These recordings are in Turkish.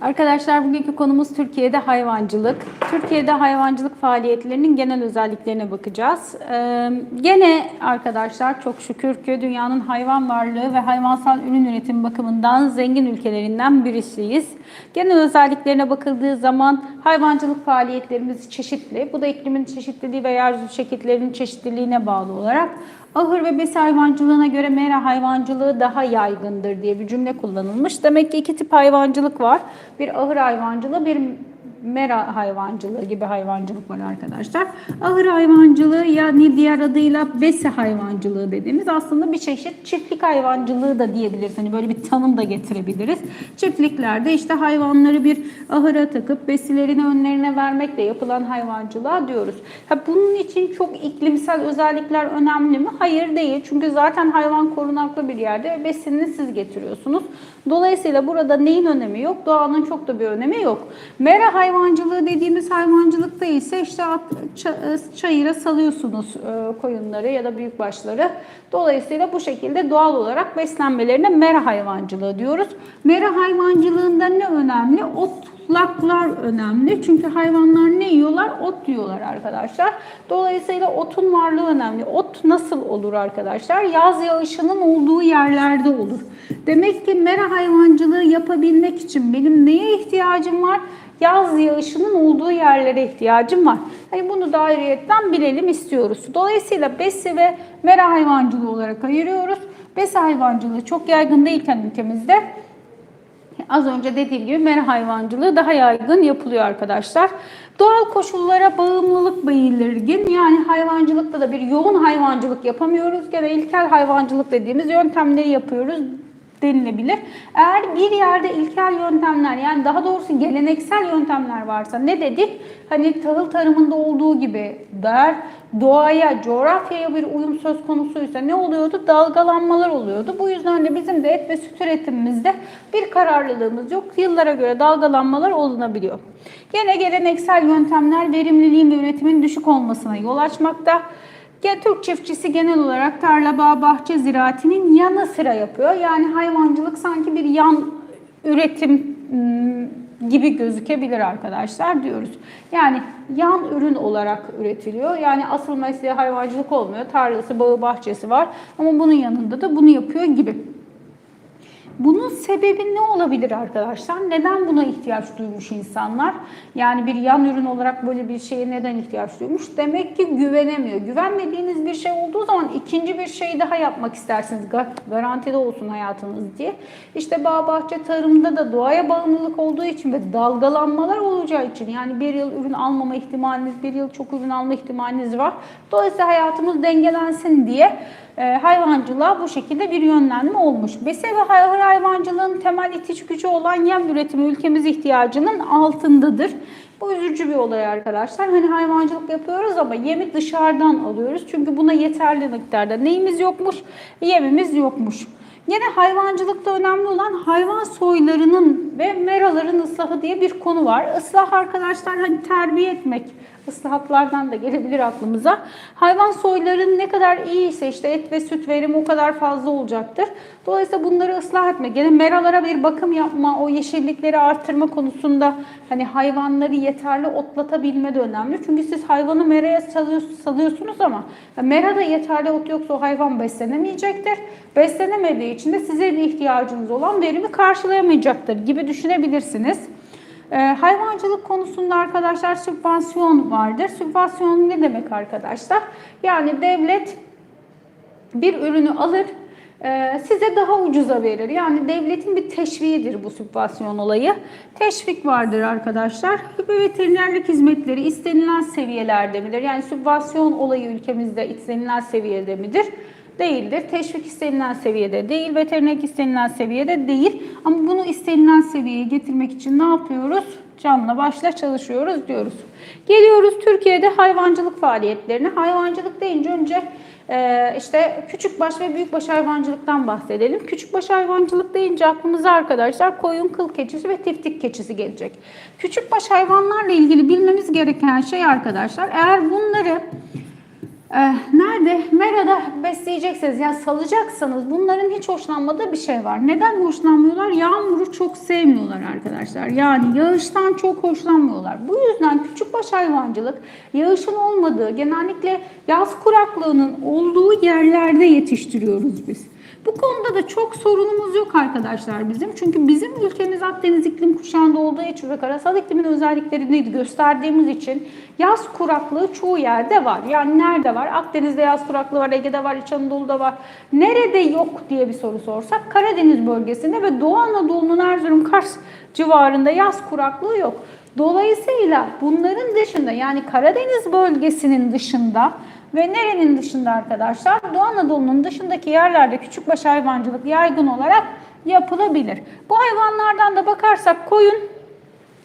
Arkadaşlar bugünkü konumuz Türkiye'de hayvancılık. Türkiye'de hayvancılık faaliyetlerinin genel özelliklerine bakacağız. Ee, gene arkadaşlar çok şükür ki dünyanın hayvan varlığı ve hayvansal ürün üretim bakımından zengin ülkelerinden birisiyiz. Genel özelliklerine bakıldığı zaman hayvancılık faaliyetlerimiz çeşitli. Bu da iklimin çeşitliliği ve yeryüzü şekillerinin çeşitliliğine bağlı olarak Ahır ve besi hayvancılığına göre mera hayvancılığı daha yaygındır diye bir cümle kullanılmış. Demek ki iki tip hayvancılık var. Bir ahır hayvancılığı, bir mera hayvancılığı gibi hayvancılık var arkadaşlar. Ahır hayvancılığı yani diğer adıyla besi hayvancılığı dediğimiz aslında bir çeşit çiftlik hayvancılığı da diyebiliriz. Hani böyle bir tanım da getirebiliriz. Çiftliklerde işte hayvanları bir ahıra takıp besilerini önlerine vermekle yapılan hayvancılığa diyoruz. Ha, bunun için çok iklimsel özellikler önemli mi? Hayır değil. Çünkü zaten hayvan korunaklı bir yerde ve besinini siz getiriyorsunuz. Dolayısıyla burada neyin önemi yok? Doğanın çok da bir önemi yok. Mera hayvancılığı dediğimiz hayvancılıkta ise işte çayıra salıyorsunuz e, koyunları ya da büyükbaşları. Dolayısıyla bu şekilde doğal olarak beslenmelerine mera hayvancılığı diyoruz. Mera hayvancılığında ne önemli? Otlaklar önemli. Çünkü hayvanlar ne yiyorlar? Ot yiyorlar arkadaşlar. Dolayısıyla otun varlığı önemli. Ot nasıl olur arkadaşlar? Yaz yağışının olduğu yerlerde olur. Demek ki mera hayvancılığı yapabilmek için benim neye ihtiyacım var? Yaz yağışının olduğu yerlere ihtiyacım var. Hani bunu da ayrıyetten bilelim istiyoruz. Dolayısıyla besi ve mera hayvancılığı olarak ayırıyoruz. Besi hayvancılığı çok yaygın değilken ülkemizde Az önce dediğim gibi mera hayvancılığı daha yaygın yapılıyor arkadaşlar. Doğal koşullara bağımlılık belirgin. Yani hayvancılıkta da bir yoğun hayvancılık yapamıyoruz. Gene ilkel hayvancılık dediğimiz yöntemleri yapıyoruz denilebilir. Eğer bir yerde ilkel yöntemler yani daha doğrusu geleneksel yöntemler varsa ne dedik? Hani tahıl tarımında olduğu gibi der doğaya, coğrafyaya bir uyum söz konusuysa ne oluyordu? Dalgalanmalar oluyordu. Bu yüzden de bizim de et ve süt üretimimizde bir kararlılığımız yok. Yıllara göre dalgalanmalar olunabiliyor. Gene geleneksel yöntemler verimliliğin ve üretimin düşük olmasına yol açmakta. Türk çiftçisi genel olarak tarla, bağ, bahçe ziraatinin yanı sıra yapıyor. Yani hayvancılık sanki bir yan üretim ım, gibi gözükebilir arkadaşlar diyoruz. Yani yan ürün olarak üretiliyor. Yani asıl mesleği hayvancılık olmuyor. Tarlası, bağı, bahçesi var ama bunun yanında da bunu yapıyor gibi. Bunun sebebi ne olabilir arkadaşlar? Neden buna ihtiyaç duymuş insanlar? Yani bir yan ürün olarak böyle bir şeye neden ihtiyaç duymuş? Demek ki güvenemiyor. Güvenmediğiniz bir şey olduğu zaman ikinci bir şey daha yapmak istersiniz. Ga- Garantide olsun hayatınız diye. İşte bağ bahçe tarımda da doğaya bağımlılık olduğu için ve dalgalanmalar olacağı için yani bir yıl ürün almama ihtimaliniz, bir yıl çok ürün alma ihtimaliniz var. Dolayısıyla hayatımız dengelensin diye hayvancılığa bu şekilde bir yönlenme olmuş. Bese ve hayvan hayvancılığın temel itici gücü olan yem üretimi ülkemiz ihtiyacının altındadır. Bu üzücü bir olay arkadaşlar. Hani hayvancılık yapıyoruz ama yemi dışarıdan alıyoruz. Çünkü buna yeterli miktarda neyimiz yokmuş? Yemimiz yokmuş. Yine hayvancılıkta önemli olan hayvan soylarının ve meraların ıslahı diye bir konu var. Islah arkadaşlar hani terbiye etmek, ıslahatlardan da gelebilir aklımıza. Hayvan soylarının ne kadar iyi ise işte et ve süt verimi o kadar fazla olacaktır. Dolayısıyla bunları ıslah etmek, yani meralara bir bakım yapma, o yeşillikleri artırma konusunda hani hayvanları yeterli otlatabilme de önemli. Çünkü siz hayvanı meraya salıyorsunuz ama merada yeterli ot yoksa o hayvan beslenemeyecektir. Beslenemediği için de size bir ihtiyacınız olan verimi karşılayamayacaktır gibi düşünebilirsiniz. Ee, hayvancılık konusunda arkadaşlar sübvansiyon vardır. Sübvansiyon ne demek arkadaşlar? Yani devlet bir ürünü alır, e, size daha ucuza verir. Yani devletin bir teşviğidir bu sübvansiyon olayı. Teşvik vardır arkadaşlar. Bu veterinerlik hizmetleri istenilen seviyelerde midir? Yani sübvansiyon olayı ülkemizde istenilen seviyede midir? Değildir. Teşvik istenilen seviyede değil, veterinerlik istenilen seviyede değil. Ama bunu istenilen seviyeye getirmek için ne yapıyoruz? Canla başla çalışıyoruz diyoruz. Geliyoruz Türkiye'de hayvancılık faaliyetlerine. Hayvancılık deyince önce ee, işte küçükbaş ve büyükbaş hayvancılıktan bahsedelim. Küçükbaş hayvancılık deyince aklımıza arkadaşlar koyun, kıl keçisi ve tiftik keçisi gelecek. Küçükbaş hayvanlarla ilgili bilmemiz gereken şey arkadaşlar eğer bunları nerede? Merada besleyecekseniz, yani salacaksanız bunların hiç hoşlanmadığı bir şey var. Neden hoşlanmıyorlar? Yağmuru çok sevmiyorlar arkadaşlar. Yani yağıştan çok hoşlanmıyorlar. Bu yüzden küçükbaş hayvancılık yağışın olmadığı, genellikle yaz kuraklığının olduğu yerlerde yetiştiriyoruz biz. Bu konuda da çok sorunumuz yok arkadaşlar bizim. Çünkü bizim ülkemiz Akdeniz iklim kuşağında olduğu için ve karasal iklimin özelliklerini gösterdiğimiz için yaz kuraklığı çoğu yerde var. Yani nerede var? Akdeniz'de yaz kuraklığı var, Ege'de var, İç Anadolu'da var. Nerede yok diye bir soru sorsak Karadeniz bölgesinde ve Doğu Anadolu'nun Erzurum, Kars civarında yaz kuraklığı yok. Dolayısıyla bunların dışında yani Karadeniz bölgesinin dışında ve nerenin dışında arkadaşlar? Doğu Anadolu'nun dışındaki yerlerde küçükbaş hayvancılık yaygın olarak yapılabilir. Bu hayvanlardan da bakarsak koyun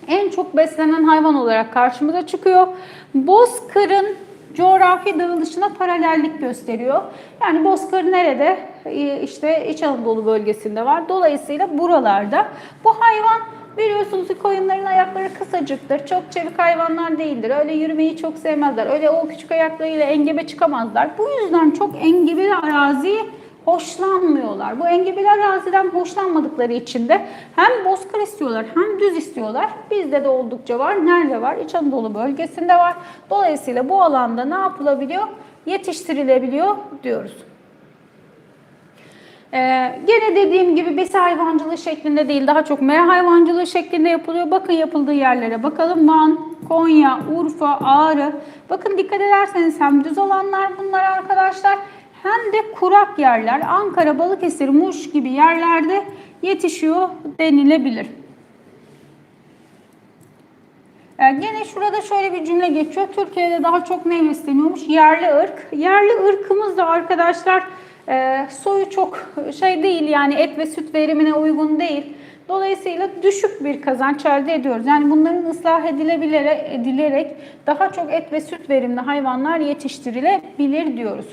en çok beslenen hayvan olarak karşımıza çıkıyor. Bozkır'ın coğrafi dağılışına paralellik gösteriyor. Yani Bozkır nerede? İşte İç Anadolu bölgesinde var. Dolayısıyla buralarda bu hayvan Biliyorsunuz ki koyunların ayakları kısacıktır. Çok çevik hayvanlar değildir. Öyle yürümeyi çok sevmezler. Öyle o küçük ayaklarıyla engebe çıkamazlar. Bu yüzden çok engebeli araziyi hoşlanmıyorlar. Bu engebeli araziden hoşlanmadıkları için de hem bozkır istiyorlar hem düz istiyorlar. Bizde de oldukça var. Nerede var? İç Anadolu bölgesinde var. Dolayısıyla bu alanda ne yapılabiliyor? Yetiştirilebiliyor diyoruz. Ee, gene dediğim gibi besi hayvancılığı şeklinde değil daha çok mera hayvancılığı şeklinde yapılıyor. Bakın yapıldığı yerlere bakalım. Van, Konya, Urfa, Ağrı. Bakın dikkat ederseniz hem düz alanlar bunlar arkadaşlar hem de kurak yerler. Ankara, Balıkesir, Muş gibi yerlerde yetişiyor denilebilir. Ee, gene şurada şöyle bir cümle geçiyor. Türkiye'de daha çok ne besleniyormuş? Yerli ırk. Yerli ırkımız da arkadaşlar e, soyu çok şey değil yani et ve süt verimine uygun değil. Dolayısıyla düşük bir kazanç elde ediyoruz. Yani bunların ıslah edilerek daha çok et ve süt verimli hayvanlar yetiştirilebilir diyoruz.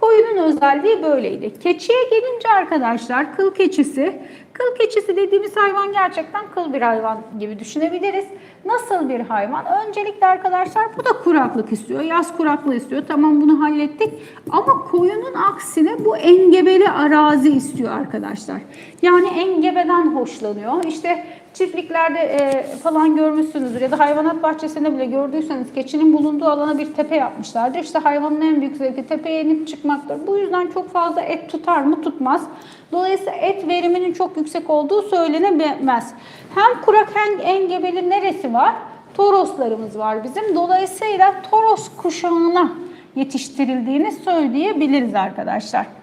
Koyunun özelliği böyleydi. Keçiye gelince arkadaşlar kıl keçisi. Kıl keçisi dediğimiz hayvan gerçekten kıl bir hayvan gibi düşünebiliriz. Nasıl bir hayvan? Öncelikle arkadaşlar bu da kuraklık istiyor. Yaz kuraklığı istiyor. Tamam bunu hallettik. Ama koyunun aksine bu engebeli arazi istiyor arkadaşlar. Yani engebeden hoşlanıyor. İşte çiftliklerde e, falan görmüşsünüzdür ya da hayvanat bahçesinde bile gördüyseniz keçinin bulunduğu alana bir tepe yapmışlardır. İşte hayvanın en büyük zevki tepeye inip çıkmaktır. Bu yüzden çok fazla et tutar mı? Tutmaz. Dolayısıyla et veriminin çok yüksek olduğu söylenemez. Hem kurak hem engebeli neresi var? Toroslarımız var bizim. Dolayısıyla Toros kuşağına yetiştirildiğini söyleyebiliriz arkadaşlar.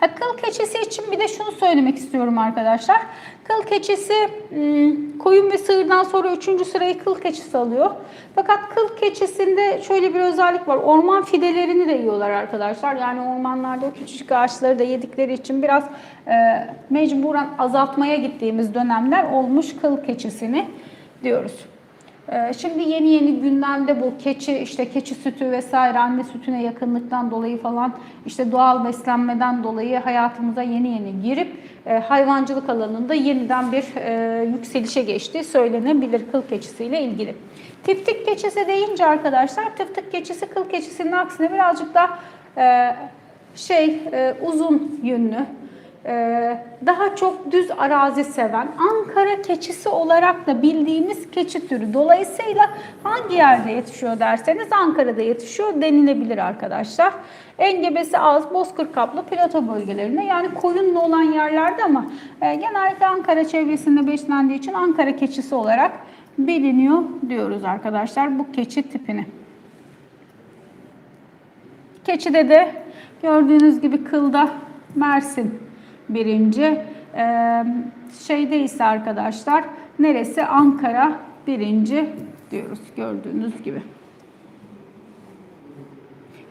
Ha, kıl keçisi için bir de şunu söylemek istiyorum arkadaşlar. Kıl keçisi hmm, koyun ve sığırdan sonra üçüncü sırayı kıl keçisi alıyor. Fakat kıl keçisinde şöyle bir özellik var. Orman fidelerini de yiyorlar arkadaşlar. Yani ormanlarda o küçücük ağaçları da yedikleri için biraz e, mecburen azaltmaya gittiğimiz dönemler olmuş kıl keçisini diyoruz. Ee, şimdi yeni yeni gündemde bu keçi işte keçi sütü vesaire anne sütüne yakınlıktan dolayı falan işte doğal beslenmeden dolayı hayatımıza yeni yeni girip e, hayvancılık alanında yeniden bir e, yükselişe geçtiği söylenebilir kıl keçisiyle ilgili. Tiftik keçisi deyince arkadaşlar tiftik keçisi kıl keçisinin aksine birazcık da e, şey uzun yünlü daha çok düz arazi seven, Ankara keçisi olarak da bildiğimiz keçi türü. Dolayısıyla hangi yerde yetişiyor derseniz Ankara'da yetişiyor denilebilir arkadaşlar. Engebesi az, bozkır kaplı plato bölgelerinde yani koyunlu olan yerlerde ama e, genellikle Ankara çevresinde beslendiği için Ankara keçisi olarak biliniyor diyoruz arkadaşlar bu keçi tipini. Keçide de gördüğünüz gibi kılda Mersin birinci. Ee, şeyde ise arkadaşlar neresi? Ankara birinci diyoruz gördüğünüz gibi.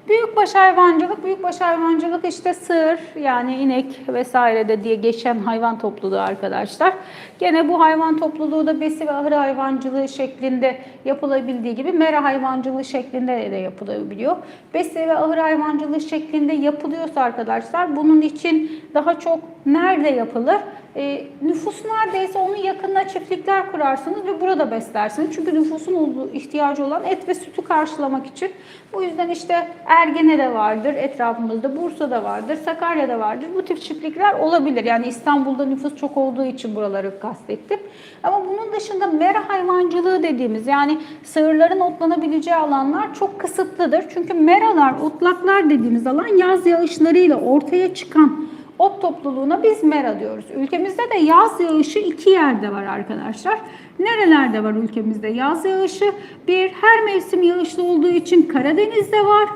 Büyükbaş hayvancılık, büyükbaş hayvancılık işte sığır yani inek vesaire de diye geçen hayvan topluluğu arkadaşlar. Gene bu hayvan topluluğu da besi ve ahır hayvancılığı şeklinde yapılabildiği gibi mera hayvancılığı şeklinde de yapılabiliyor. Besi ve ahır hayvancılığı şeklinde yapılıyorsa arkadaşlar bunun için daha çok nerede yapılır? E, nüfus neredeyse onun yakınına çiftlikler kurarsınız ve burada beslersiniz. Çünkü nüfusun olduğu, ihtiyacı olan et ve sütü karşılamak için. Bu yüzden işte Ergene'de vardır etrafımızda, Bursa'da vardır, Sakarya'da vardır. Bu tip çiftlikler olabilir. Yani İstanbul'da nüfus çok olduğu için buraları kastettim. Ama bunun dışında mera hayvancılığı dediğimiz yani sığırların otlanabileceği alanlar çok kısıtlıdır. Çünkü meralar, otlaklar dediğimiz alan yaz yağışlarıyla ortaya çıkan ot topluluğuna biz mera diyoruz. Ülkemizde de yaz yağışı iki yerde var arkadaşlar. Nerelerde var ülkemizde yaz yağışı? Bir, her mevsim yağışlı olduğu için Karadeniz'de var.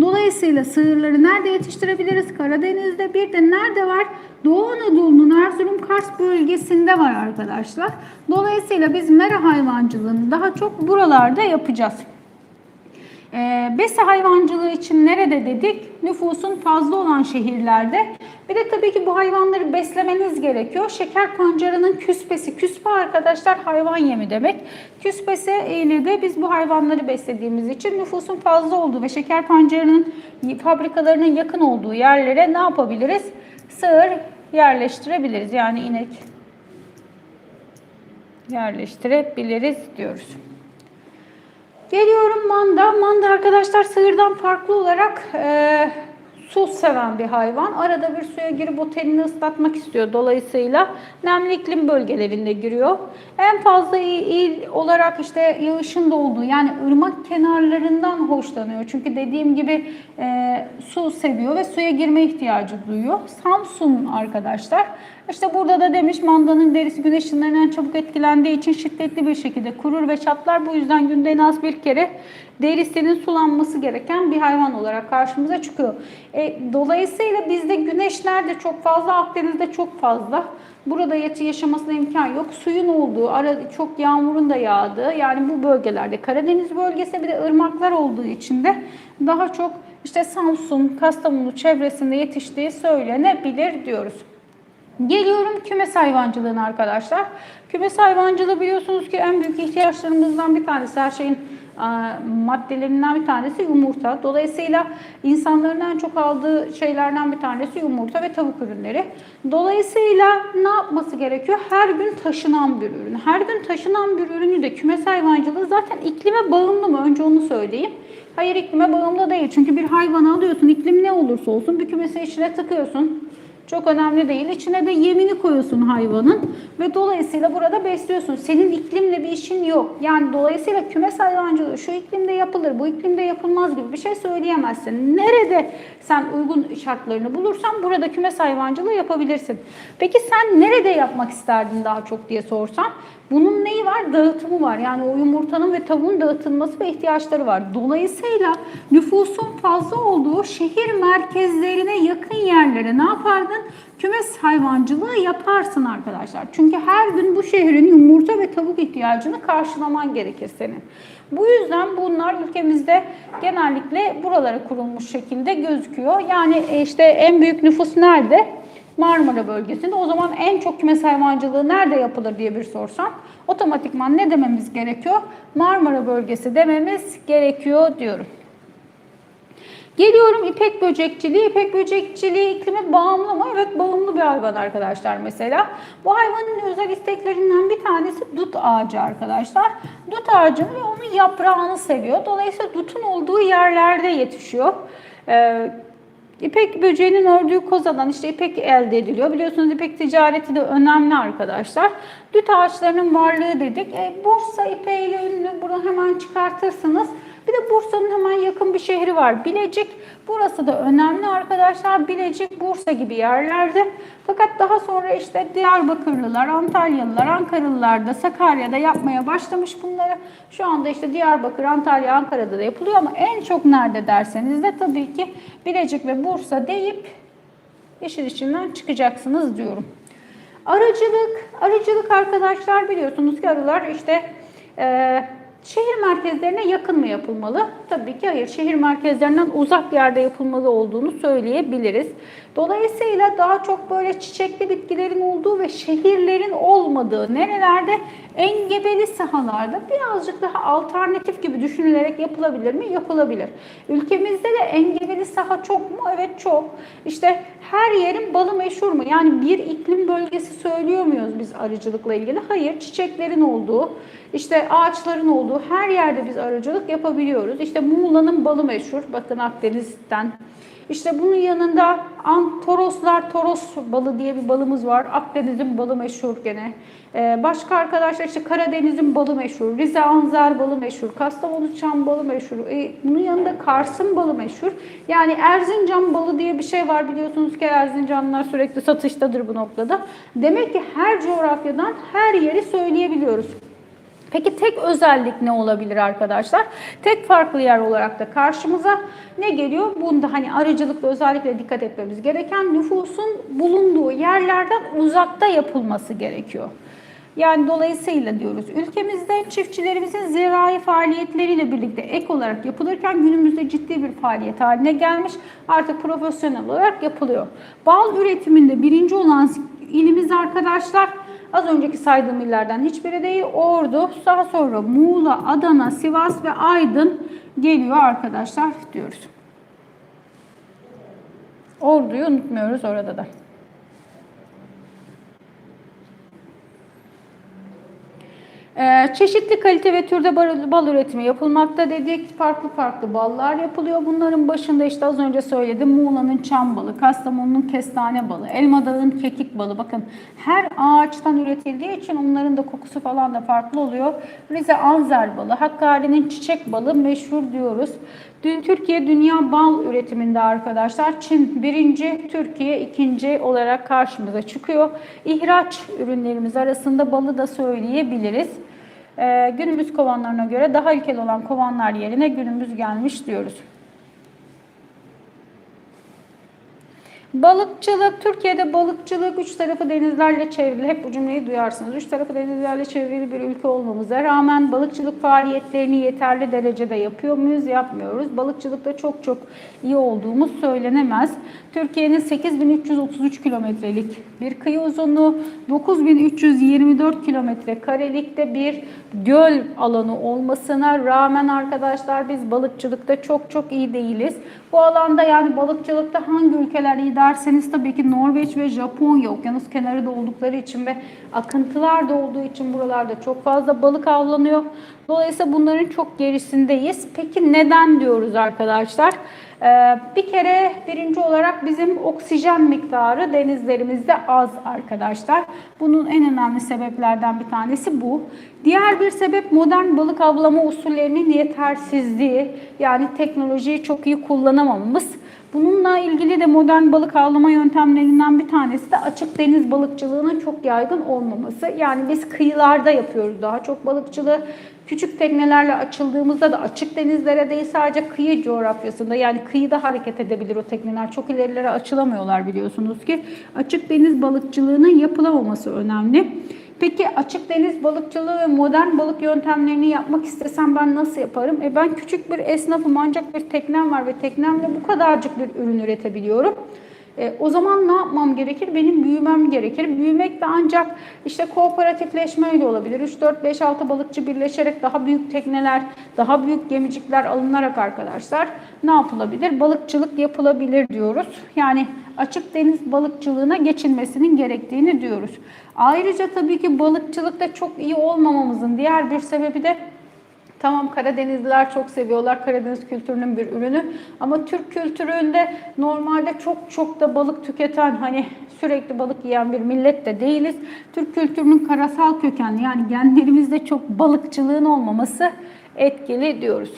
Dolayısıyla sığırları nerede yetiştirebiliriz? Karadeniz'de. Bir de nerede var? Doğu Anadolu'nun Erzurum Kars bölgesinde var arkadaşlar. Dolayısıyla biz mera hayvancılığını daha çok buralarda yapacağız. E, besi hayvancılığı için nerede dedik? Nüfusun fazla olan şehirlerde. Bir de tabii ki bu hayvanları beslemeniz gerekiyor. Şeker pancarının küspesi. Küspe arkadaşlar hayvan yemi demek. Küspesi ile de biz bu hayvanları beslediğimiz için nüfusun fazla olduğu ve şeker pancarının fabrikalarının yakın olduğu yerlere ne yapabiliriz? Sığır yerleştirebiliriz. Yani inek yerleştirebiliriz diyoruz. Geliyorum manda. Manda arkadaşlar sığırdan farklı olarak e, su seven bir hayvan. Arada bir suya girip o tenini ıslatmak istiyor. Dolayısıyla nemli iklim bölgelerinde giriyor. En fazla il, il olarak işte yağışın da olduğu yani ırmak kenarlarından hoşlanıyor. Çünkü dediğim gibi e, su seviyor ve suya girme ihtiyacı duyuyor. Samsun arkadaşlar. İşte burada da demiş mandanın derisi güneş ışınlarından çabuk etkilendiği için şiddetli bir şekilde kurur ve çatlar. Bu yüzden günde en az bir kere derisinin sulanması gereken bir hayvan olarak karşımıza çıkıyor. E, dolayısıyla bizde güneşler de çok fazla, Akdeniz'de çok fazla. Burada yaşamasına imkan yok. Suyun olduğu, ara, çok yağmurun da yağdığı yani bu bölgelerde Karadeniz bölgesi bir de ırmaklar olduğu için de daha çok işte Samsun, Kastamonu çevresinde yetiştiği söylenebilir diyoruz. Geliyorum kümes hayvancılığına arkadaşlar. Kümes hayvancılığı biliyorsunuz ki en büyük ihtiyaçlarımızdan bir tanesi. Her şeyin maddelerinden bir tanesi yumurta. Dolayısıyla insanların en çok aldığı şeylerden bir tanesi yumurta ve tavuk ürünleri. Dolayısıyla ne yapması gerekiyor? Her gün taşınan bir ürün. Her gün taşınan bir ürünü de kümes hayvancılığı zaten iklime bağımlı mı? Önce onu söyleyeyim. Hayır iklime bağımlı değil. Çünkü bir hayvanı alıyorsun, iklim ne olursa olsun bir kümesi içine tıkıyorsun. Çok önemli değil. İçine de yemini koyuyorsun hayvanın ve dolayısıyla burada besliyorsun. Senin iklimle bir işin yok. Yani dolayısıyla kümes hayvancılığı şu iklimde yapılır, bu iklimde yapılmaz gibi bir şey söyleyemezsin. Nerede sen uygun şartlarını bulursan burada kümes hayvancılığı yapabilirsin. Peki sen nerede yapmak isterdin daha çok diye sorsam bunun neyi var? Dağıtımı var. Yani o yumurtanın ve tavuğun dağıtılması ve ihtiyaçları var. Dolayısıyla nüfusun fazla olduğu şehir merkezlerine yakın yerlere ne yapardın? Kümes hayvancılığı yaparsın arkadaşlar. Çünkü her gün bu şehrin yumurta ve tavuk ihtiyacını karşılaman gerekir senin. Bu yüzden bunlar ülkemizde genellikle buralara kurulmuş şekilde gözüküyor. Yani işte en büyük nüfus nerede? Marmara bölgesinde. O zaman en çok kümes hayvancılığı nerede yapılır diye bir sorsam otomatikman ne dememiz gerekiyor? Marmara bölgesi dememiz gerekiyor diyorum. Geliyorum ipek böcekçiliği. İpek böcekçiliği iklime bağımlı mı? Evet bağımlı bir hayvan arkadaşlar mesela. Bu hayvanın özel isteklerinden bir tanesi dut ağacı arkadaşlar. Dut ağacını ve onun yaprağını seviyor. Dolayısıyla dutun olduğu yerlerde yetişiyor. Ee, İpek böceğinin ördüğü kozadan işte ipek elde ediliyor. Biliyorsunuz ipek ticareti de önemli arkadaşlar. Düt ağaçlarının varlığı dedik. E, Bursa ipeğiyle ünlü. Bunu hemen çıkartırsınız. Bir de Bursa'nın hemen yakın bir şehri var. Bilecik. Burası da önemli arkadaşlar. Bilecik, Bursa gibi yerlerde. Fakat daha sonra işte Diyarbakırlılar, Antalyalılar, Ankaralılar da Sakarya'da yapmaya başlamış bunları. Şu anda işte Diyarbakır, Antalya, Ankara'da da yapılıyor ama en çok nerede derseniz de tabii ki Bilecik ve Bursa deyip işin içinden çıkacaksınız diyorum. Arıcılık, arıcılık arkadaşlar biliyorsunuz ki arılar işte e, Şehir merkezlerine yakın mı yapılmalı? Tabii ki hayır. Şehir merkezlerinden uzak yerde yapılmalı olduğunu söyleyebiliriz. Dolayısıyla daha çok böyle çiçekli bitkilerin olduğu ve şehirlerin olmadığı nerelerde engebeli sahalarda birazcık daha alternatif gibi düşünülerek yapılabilir mi? Yapılabilir. Ülkemizde de engebeli saha çok mu? Evet çok. İşte her yerin balı meşhur mu? Yani bir iklim bölgesi söylüyor muyuz biz arıcılıkla ilgili? Hayır. Çiçeklerin olduğu, işte ağaçların olduğu her yerde biz arıcılık yapabiliyoruz. İşte Muğla'nın balı meşhur. Bakın Akdeniz'den işte bunun yanında Toroslar, Toros balı diye bir balımız var. Akdeniz'in balı meşhur gene. Ee, başka arkadaşlar işte Karadeniz'in balı meşhur. Rize Anzar balı meşhur. Kastamonu Çam balı meşhur. Ee, bunun yanında Kars'ın balı meşhur. Yani Erzincan balı diye bir şey var biliyorsunuz ki Erzincanlılar sürekli satıştadır bu noktada. Demek ki her coğrafyadan her yeri söyleyebiliyoruz. Peki tek özellik ne olabilir arkadaşlar? Tek farklı yer olarak da karşımıza ne geliyor? Bunda hani arıcılıkta özellikle dikkat etmemiz gereken nüfusun bulunduğu yerlerden uzakta yapılması gerekiyor. Yani dolayısıyla diyoruz ülkemizde çiftçilerimizin zirai faaliyetleriyle birlikte ek olarak yapılırken günümüzde ciddi bir faaliyet haline gelmiş. Artık profesyonel olarak yapılıyor. Bal üretiminde birinci olan ilimiz arkadaşlar Az önceki saydığım illerden hiçbiri değil. Ordu, daha sonra Muğla, Adana, Sivas ve Aydın geliyor arkadaşlar diyoruz. Ordu'yu unutmuyoruz orada da. Çeşitli kalite ve türde bal üretimi yapılmakta dedik. Farklı farklı ballar yapılıyor. Bunların başında işte az önce söyledim Muğla'nın çam balı, Kastamonu'nun kestane balı, Elma Dağı'nın kekik balı. Bakın her ağaçtan üretildiği için onların da kokusu falan da farklı oluyor. Rize Anzer balı, Hakkari'nin çiçek balı meşhur diyoruz. Dün Türkiye dünya bal üretiminde arkadaşlar Çin birinci, Türkiye ikinci olarak karşımıza çıkıyor. İhraç ürünlerimiz arasında balı da söyleyebiliriz. Ee, günümüz kovanlarına göre daha ilkel olan kovanlar yerine günümüz gelmiş diyoruz. Balıkçılık, Türkiye'de balıkçılık üç tarafı denizlerle çevrili. Hep bu cümleyi duyarsınız. Üç tarafı denizlerle çevrili bir ülke olmamıza rağmen balıkçılık faaliyetlerini yeterli derecede yapıyor muyuz? Yapmıyoruz. Balıkçılıkta çok çok iyi olduğumuz söylenemez. Türkiye'nin 8333 kilometrelik bir kıyı uzunluğu, 9324 kilometre karelikte bir göl alanı olmasına rağmen arkadaşlar biz balıkçılıkta çok çok iyi değiliz. Bu alanda yani balıkçılıkta hangi ülkeler iyi derseniz tabii ki Norveç ve Japonya okyanus kenarı da oldukları için ve akıntılar da olduğu için buralarda çok fazla balık avlanıyor. Dolayısıyla bunların çok gerisindeyiz. Peki neden diyoruz arkadaşlar? Ee, bir kere birinci olarak bizim oksijen miktarı denizlerimizde az arkadaşlar. Bunun en önemli sebeplerden bir tanesi bu. Diğer bir sebep modern balık avlama usullerinin yetersizliği. Yani teknolojiyi çok iyi kullanamamamız. Bununla ilgili de modern balık avlama yöntemlerinden bir tanesi de açık deniz balıkçılığının çok yaygın olmaması. Yani biz kıyılarda yapıyoruz daha çok balıkçılığı. Küçük teknelerle açıldığımızda da açık denizlere değil sadece kıyı coğrafyasında yani kıyıda hareket edebilir o tekneler. Çok ilerilere açılamıyorlar biliyorsunuz ki. Açık deniz balıkçılığının yapılamaması önemli. Peki açık deniz balıkçılığı ve modern balık yöntemlerini yapmak istesem ben nasıl yaparım? E ben küçük bir esnafım ancak bir teknem var ve teknemle bu kadarcık bir ürün üretebiliyorum. E, o zaman ne yapmam gerekir? Benim büyümem gerekir. Büyümek de ancak işte kooperatifleşmeyle olabilir. 3, 4, 5, 6 balıkçı birleşerek daha büyük tekneler, daha büyük gemicikler alınarak arkadaşlar ne yapılabilir? Balıkçılık yapılabilir diyoruz. Yani açık deniz balıkçılığına geçilmesinin gerektiğini diyoruz. Ayrıca tabii ki balıkçılıkta çok iyi olmamamızın diğer bir sebebi de Tamam Karadenizliler çok seviyorlar. Karadeniz kültürünün bir ürünü. Ama Türk kültüründe normalde çok çok da balık tüketen hani sürekli balık yiyen bir millet de değiliz. Türk kültürünün karasal kökenli yani genlerimizde çok balıkçılığın olmaması etkili diyoruz.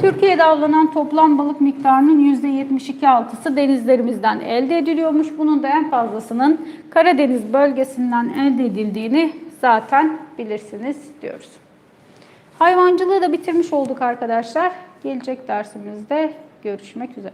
Türkiye'de avlanan toplam balık miktarının %72-6'sı denizlerimizden elde ediliyormuş. Bunun da en fazlasının Karadeniz bölgesinden elde edildiğini zaten bilirsiniz diyoruz. Hayvancılığı da bitirmiş olduk arkadaşlar. Gelecek dersimizde görüşmek üzere.